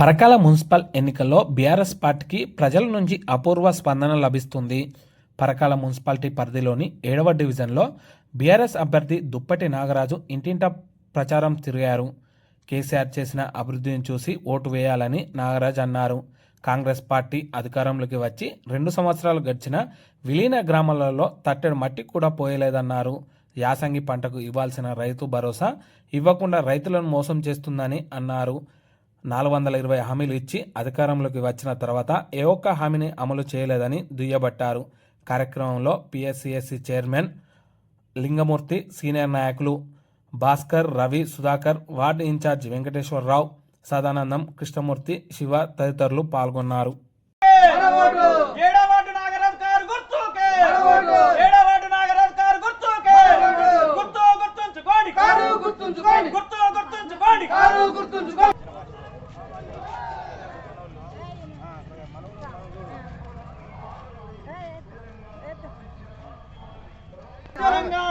Parakala municipal ఎన్నికల్లో BRS పార్టీకి ప్రజల నుంచి అపూర్వ స్పందన లభిస్తుంది. పరకాల మున్సిపాలిటీ పరిధిలోని ఏడవ డివిజన్లో బీఆర్ఎస్ అభ్యర్థి దుప్పటి నాగరాజు ఇంటింట ప్రచారం తిరిగారు. కేసీఆర్ చేసిన అభివృద్ధిని చూసి ఓటు వేయాలని నాగరాజ్ అన్నారు. కాంగ్రెస్ పార్టీ అధికారంలోకి వచ్చి రెండు సంవత్సరాలు గడిచిన విలీన గ్రామాలలో తట్టెడు మట్టి కూడా పోయలేదన్నారు. యాసంగి పంటకు ఇవ్వాల్సిన రైతు భరోసా ఇవ్వకుండా రైతులను మోసం చేస్తుందని అన్నారు. నాలుగు వందల ఇరవై హామీలు ఇచ్చి అధికారంలోకి వచ్చిన తర్వాత ఏ ఒక్క హామీని అమలు చేయలేదని దుయ్యబట్టారు. కార్యక్రమంలో పిఎస్సిఎస్సి చైర్మన్ లింగమూర్తి సీనియర్ నాయకులు భాస్కర్ రవి సుధాకర్ వార్డు ఇన్ఛార్జ్ వెంకటేశ్వరరావు సదానందం కృష్ణమూర్తి శివ తదితరులు పాల్గొన్నారు.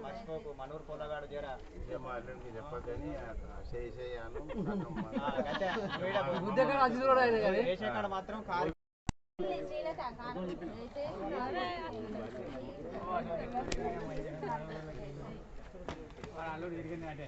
మర్చిపోకు మనూరు పొలగాడు జరా. వేసేకాడ మాత్రం కారు కారు గుర్తుకే నాగ